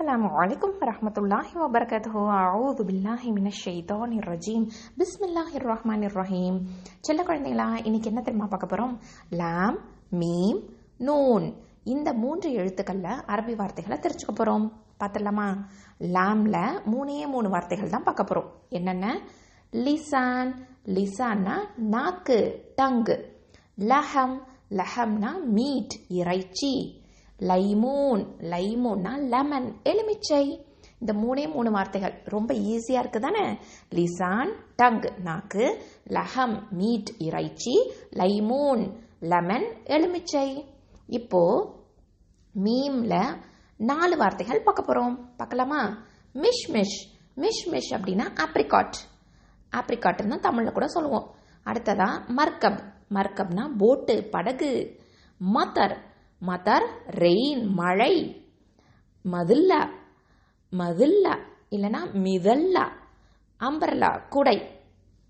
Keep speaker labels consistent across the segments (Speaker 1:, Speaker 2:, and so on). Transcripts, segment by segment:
Speaker 1: السلام عليكم ورحمة الله وبركاته أعوذ بالله من الشيطان الرجيم بسم الله الرحمن الرحيم செல்ல குழந்தைகளா இன்னைக்கு என்ன தெரியுமா பார்க்க போகிறோம் லாம் மீம் நூன் இந்த மூன்று எழுத்துக்களில் அரபி வார்த்தைகளை தெரிஞ்சுக்க போகிறோம் பார்த்துடலாமா லாம்ல மூணே மூணு வார்த்தைகள் தான் பார்க்க போகிறோம் என்னென்ன லிசான் லிசான்னா நாக்கு டங்கு லஹம் லஹம்னா மீட் இறைச்சி லைமூன் லைமூன்னா லெமன் எலுமிச்சை. இந்த மூணே மூணு வார்த்தைகள் ரொம்ப ஈஸியாக இருக்குது தானே லிசான் டங் நாக்கு லஹம் மீட் இறைச்சி லைமூன் லெமன் எலுமிச்சை. இப்போ மீம்ல நாலு வார்த்தைகள் பார்க்க போகிறோம் பார்க்கலாமா? மிஷ் மிஷ். மிஷ் மிஷ் அப்படின்னா ஆப்ரிகாட் ஆப்ரிகாட்னு தமிழில் கூட சொல்லுவோம். அடுத்ததா மர்கப் மர்கப்னா போட்டு படகு. மதர் மதர் ரெயின் மழை மதுல்லா மதுல்லா இல்லைன்னா மிதல்லா அம்பர்லா குடை.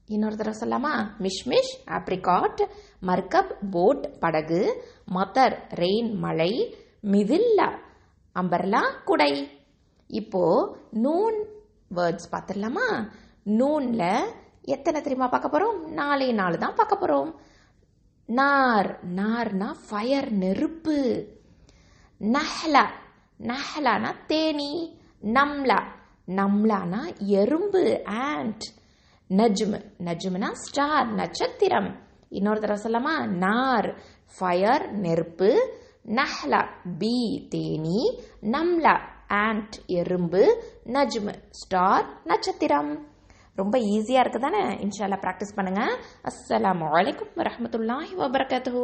Speaker 1: இன்னொரு தடவை சொல்லாமா மிஷ்மிஷ் ஆப்ரிகாட் மர்கப் போட் படகு மதர் ரெயின் மழை மிதில்லா அம்பர்லா குடை. இப்போ நூன் வேர்ட்ஸ் பார்த்துடலாமா? நூனில் எத்தனை தெரியுமா பார்க்க போகிறோம் நாலே நாலு தான் பார்க்க போகிறோம் நார் நார்னா ஃபயர் நெருப்பு. நஹ்லா நஹ்லானா தேனி. நம்லா நம்லானா எறும்பு ஆண்ட். நஜ்மு நஜ்முனா ஸ்டார் நட்சத்திரம். இன்னொரு தடவை சொல்லலாமா? நார் ஃபயர் நெருப்பு. நஹ்லா பி தேனி. நம்லா ஆண்ட் எறும்பு. நஜ்மு ஸ்டார் நட்சத்திரம். ரொம்ப ஈஸியாக இருக்குது தானே இன்ஷால்லா ப்ராக்டிஸ் பண்ணுங்கள் அஸ்லாம் வலைக்கம் வரமத்துல்லாஹி வபர்கத்து